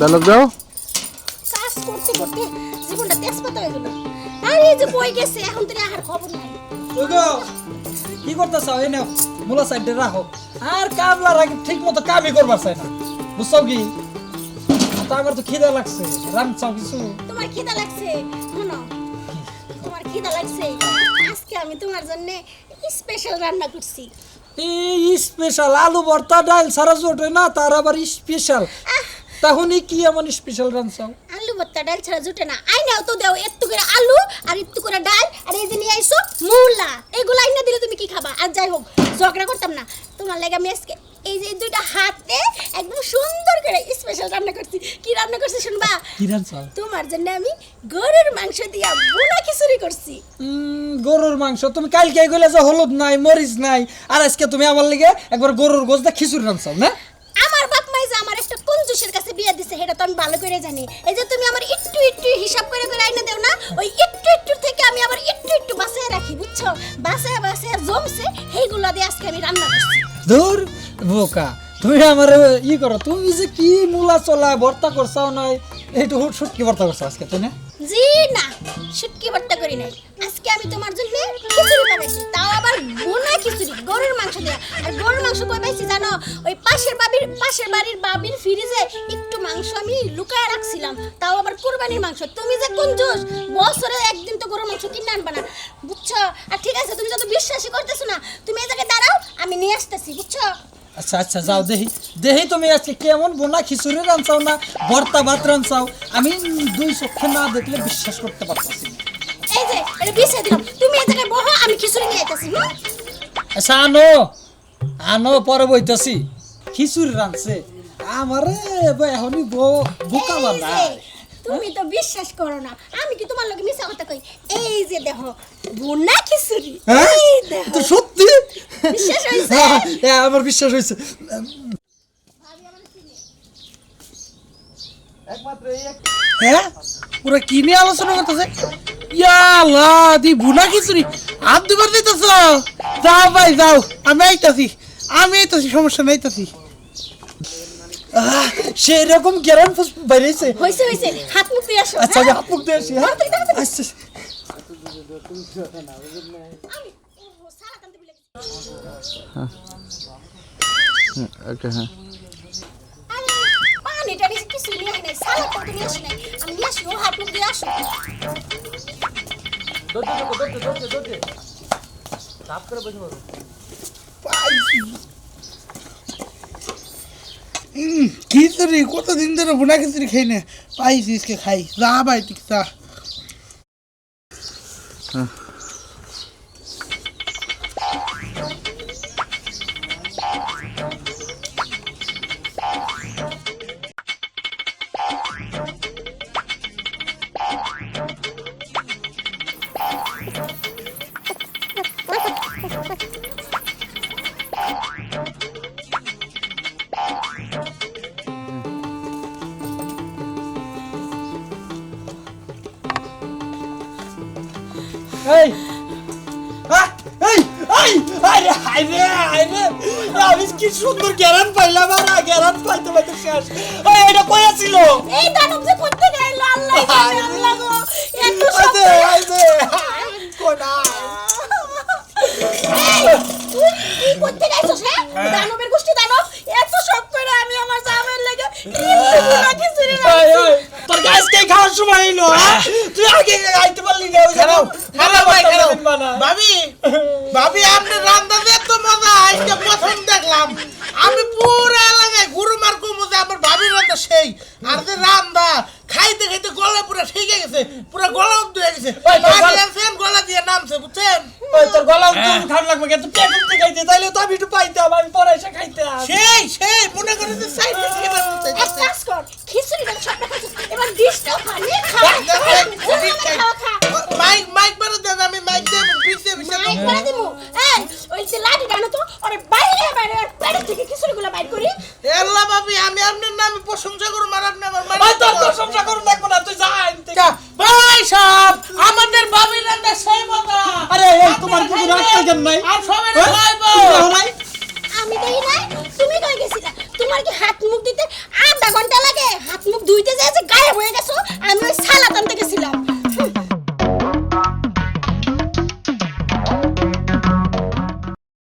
Dialogue দাও। কাজ করতে করতে জীবনটা তেজপাতা হয়ে গেল। আর এই যে বই গেছে এখন তো আর খবর নাই। ওগো কি করতেছ? এই নাও মুলা সাইডে রাখো। আর কামলার আগে ঠিক মতো কামই করবার চাই না। বুঝছ কি? তো আমার তো খিদে লাগছে। রাম চাও কিছু? তোমার খিদা লাগছে? শোনো তোমার খিদা লাগছে? আজকে আমি তোমার জন্য স্পেশাল রান্না করছি। এই স্পেশাল আলু ভর্তা ডাল সারা জোটে না তার আবার স্পেশাল তখন কি এমন স্পেশাল রান চাও আলু ভর্তা ডাল ছাড়া জুটে না। আই নাও তো দাও একটু করে আলু আর একটু করে ডাল। আর এই যে নিয়ে আইসো মূলা। এগুলো আইনা দিলে তুমি কি খাবা? আর যাই হোক ঝগড়া করতাম না। তোমার লাগে আমি আজকে এই যে দুইটা হাতে একদম সুন্দর করে স্পেশাল রান্না করছি। কি রান্না করছি শুনবা? কি রান চাও তোমার জন্য আমি গরুর মাংস দিয়া বুনা খিচুড়ি করছি। গরুর মাংস। তুমি কালকে গেলে যে হলুদ নাই মরিচ নাই আর আজকে তুমি আমার লিগে একবার গরুর গোস দা খিচুড়ি রান চাও না আমার বাপ মাই যে আমার একটা কঞ্জুসের কাছে বিয়ে দিছে সেটা তো আমি ভালো করে জানি। এই যে তুমি আমার একটু একটু হিসাব করে করে আইনা দেও না ওই একটু একটু থেকে আমি আবার একটু একটু বাসায় রাখি বুঝছ? বাসায় বাসায় জমছে সেইগুলো দিয়ে আজকে আমি রান্না করছি। ধুর বোকা তুমি আমার ই করো তুমি যে কি মূলা চলা ভর্তা করছাও নয় এইটু শুটকি ভর্তা করছ আজকে তাই না? জি না শুটকি ভর্তা করি নাই। আজকে আমি তোমার জন্য বানাইছি তাও আবার বোনা খিচুড়ি, গরুর মাংস দেয়া। আর গরুর মাংস কই পাইছি জানো? ওই পাশের বাবির পাশের বাড়ির বাবির ফ্রিজে একটু মাংস আমি লুকায় রাখছিলাম। তাও আবার কুরবানির মাংস। তুমি যে কঞ্জুস বছরে একদিন তো গরুর মাংস কিনে আনবা না। বুঝছ? আর ঠিক আছে, তুমি যত বিশ্বাসই করতেছো না, তুমি এই জায়গায় দাঁড়াও, আমি নিয়ে আসতেছি, বুঝছ? আচ্ছা আচ্ছা যাও, দেহি। দেহি তুমি আজকে কেমন বোনা খিচুড়ি রানছাও না, ভর্তা ভাত রানছাও আমি দুই চক্ষে না দেখলে বিশ্বাস করতে পারতেছি না। এই যে এটা বিছিয়ে দিলাম তুমি এই জায়গায় বহো আমি খিচুড়ি নিয়ে আইতাছি হুম? আচ্ছা আনো আনো পরে বইতেছি। খিচুড়ি রানছে আমারে এখনই বোকা বানা তুমি তো বিশ্বাস করো না। আমি কি তোমার লগে মিছা কথা কই? এই যে দেখো বুনা খিচুড়ি। হ্যাঁ? এই দেখো। তো সত্যি? বিশ্বাস হয়েছে? হ্যাঁ, হ্যাঁ, আমার বিশ্বাস হয়েছে হ্যাঁ? পুরা কি নিয়ে আলোচনা করতেছে? ইয়ালা দি বুনা খিচুড়ি। হাত দুবার দিতেছ? যাও ভাই যাও। আমি আইতাছি। আমি আইতাছি সমস্যা নাই আইতাছি। আহ, সেই রকম গ্যারান বাইরেছে। হইছে হইছে। হাত মুখ দিয়ে আসো আচ্ছা হ্যাঁ? হাত মুখ দিয়ে আসি হ্যাঁ? আচ্ছা। ওকে হ্যাঁ। আরে কিছু নিয়ে আই নাই সালাদ তো তুমি আসো নাই। আমি নিয়ে আসি হাত মুখ দিয়ে আসো। খিচুড়ি কতদিন ধরে বুনা খিচুড়ি খাই না পাইছি আজকে খাই যা ভাই ঠিক এই। এই এই আরে হাইরে হাইরে আমি কি সুন্দর গ্যারান পাইলাম আর গ্যারান পাইতে পাইতে শেষ। এই এটা কই আছিল? এই দানব যে করতে গেল আল্লাহ জানে, আল্লাহ গো। এত সব আইছে কোনা তুই কি করতে গাইছস হ্যাঁ? দানবের গোষ্ঠী দানব এত সব করে আমি আমার জামের লাগে। এই তোর গাছ কে খাওয়ার সময় হইল হ্যাঁ? আগে আইতে পারলি না ওই খারাও খারাও ভাই খারাও ভাবি ভাবি আপনি রান্না দিয়ে তো মজা আজকে প্রথম দেখলাম। আমি পুরো এলাকায় গুরু মার কমু যে আমার ভাবি রান্না সেই। আর যে রান্না খাইতে খাইতে গলা পুরো ঠিকে গেছে পুরো গলা হয়ে গেছে। ওই, তোর গলা- দিয়ে নামছে বুঝছেন? ওই তোর গলা লাগবে কিন্তু পেট উঠতে খাইতে তাইলে তো আমি একটু পাইতাম আমি পরে এসে খাইতাম। সেই সেই মনে করে যে সাইড প্রশংসা করুম আর আপনি আমার ভাই মানে তোর প্রশংসা করুন দেখো না তুই যা এনতে ভাই সাহেব আমাদের ভাবি রান্না সেই মজা আরে এই তোমার কিছু রাখতে কেন নাই? আর সবাই হ্যাঁ? তুমি দাও নাই? আমি কই নাই তুমি কই গেছিলা? তোমার কি হাত মুখ দিতে আধা ঘণ্টা লাগে? হাত